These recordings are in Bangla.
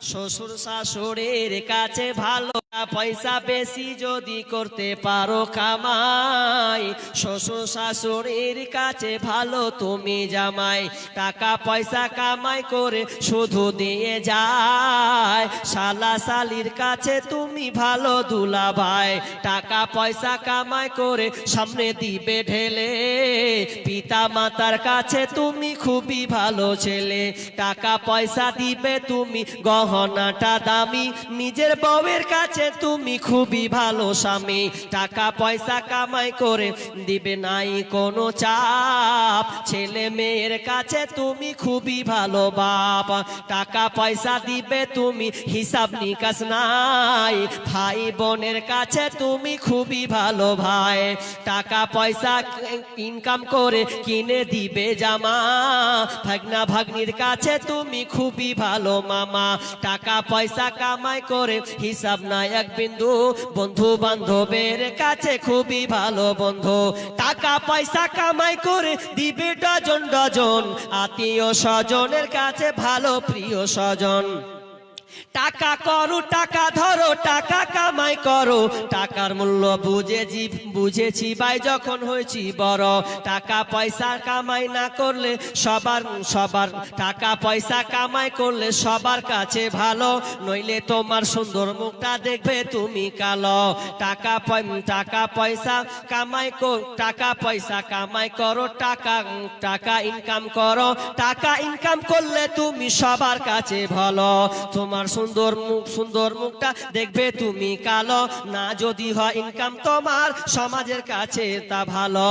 শ্বশুর শাশুড়ির কাছে ভালো পয়সা বেশি যদি করতে পারো কামাই, শ্বশুর শাশুড়ির কাছে ভালো তুমি জামাই। টাকা পয়সা কামাই করে শুধু দিয়ে যায়। শালা শালির কাছে তুমি ভালো দুলা ভাই টাকা পয়সা কামাই করে সামনে দিবে ঢেলে। পিতা মাতার কাছে তুমি খুবই ভালো ছেলে। টাকা পয়সা দিবে তুমি, গহনাটা দামি। নিজের বউয়ের কাছে তুমি খুবই ভালো স্বামী। টাকা পয়সা কামাই করে দিবে নাই কোনো চাপ। ছেলে মেয়ের কাছে তুমি খুবই ভালো বাপ। টাকা পয়সা দিবে তুমি হিসাব নিকাশ নাই। ভাই বোনের কাছে তুমি খুবই ভালো ভাই। টাকা পয়সা ইনকাম করে কিনে দিবে জামা। ভাগনা ভাগ্নির কাছে তুমি খুবই ভালো মামা। টাকা পয়সা কামাই করে হিসাব নাই এক বিন্দু। বন্ধু বান্ধবের কাছে খুবই ভালো বন্ধু। টাকা পয়সা কামাই করে দিবে ডজন ডজন। আত্মীয় স্বজনের কাছে ভালো প্রিয় স্বজন। টাকা করু টাকা করো টাকার মূল্য বুঝেছি বুঝেছি ভাই, যখন হয়েছি বড়। টাকা পয়সা কামাই না করলে সবার সবার, টাকা পয়সা কামাই করলে সবার কাছে ভালো। নইলে তোমার সুন্দর মুখটা দেখবে তুমি কালো। টাকা টাকা পয়সা কামাই টাকা পয়সা কামাই করো, টাকা টাকা ইনকাম করো। টাকা ইনকাম করলে তুমি সবার কাছে ভালো। তোমার সুন্দর মুখ, সুন্দর মুখটা দেখবে তুমি কালো। না যদি হয় ইনকাম তোমার, সমাজের কাছে তা ভালো।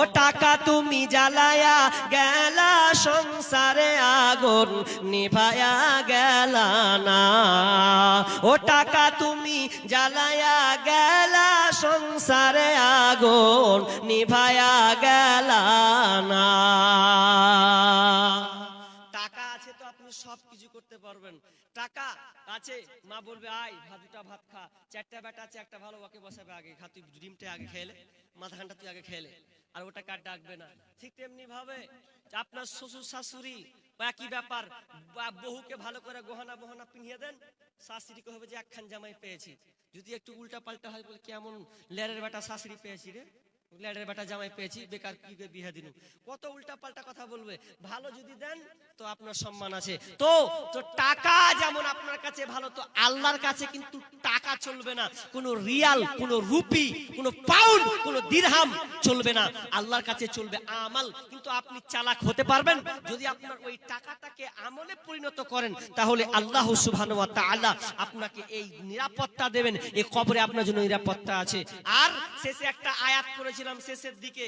ও টাকা তুমি জ্বালায়া গেলা, সংসারে আগুন নিভায়া গেলা না। ও টাকা তুমি জ্বালায়া গেলা, সংসারে আগুন নিভায়া গেলা না। টাকা আছে তো আপনি সব কিছু করতে পারবেন। টাকা? আছে মা বলবে, আয় ভাত দুটা ভাত খা। চারটা বেটা আছে, একটা ভালো, ওকে বসাবে আগে। খা, তুই ডিমটা আগে খেলে মাথা ঘানটা তুই আগে খেলে। আর ওটা কার ডাকবে না? ঠিক তেমনি ভাবে আপনার শ্বশুর শাশুড়ি একই ব্যাপার বহুকে ভালো করে গহনা বহনা পিনিয়ে দেন, শাশুড়িকে হবে যে একখান জামাই পেয়েছি। যদি একটু উল্টা পাল্টা হয় বলে, কেমন লেরের বেটা শাশুড়ি পেয়েছি রে? ল্যাডের বেটা জামাই পেয়েছি, বেকার কি বিয়ে দিনু কত উল্টা পাল্টা কথা বলবে। ভালো যদি দেন, তো আপনার সম্মান আছে। তো তো টাকা যেমন আপনার কাছে ভালো, তো আল্লাহর কাছে কিন্তু টাকা চলবে না। কোনো রিয়াল, কোনো রুপি, কোনো পাউন্ড, কোনো দিরহাম চলবে না। আল্লাহর কাছে চলবে আমাল। কিন্তু আপনি চালাক হতে পারবেন। যদি আপনার ওই টাকাটাকে আমলে পরিণত করেন, তাহলে আল্লাহ সুবহানাহু ওয়া তাআলা আপনাকে এই নিরাপত্তা দেবেন। এই কবরে আপনার জন্য নিরাপত্তা আছে। আর শেষে একটা আয়াত করেছিলাম শেষের দিকে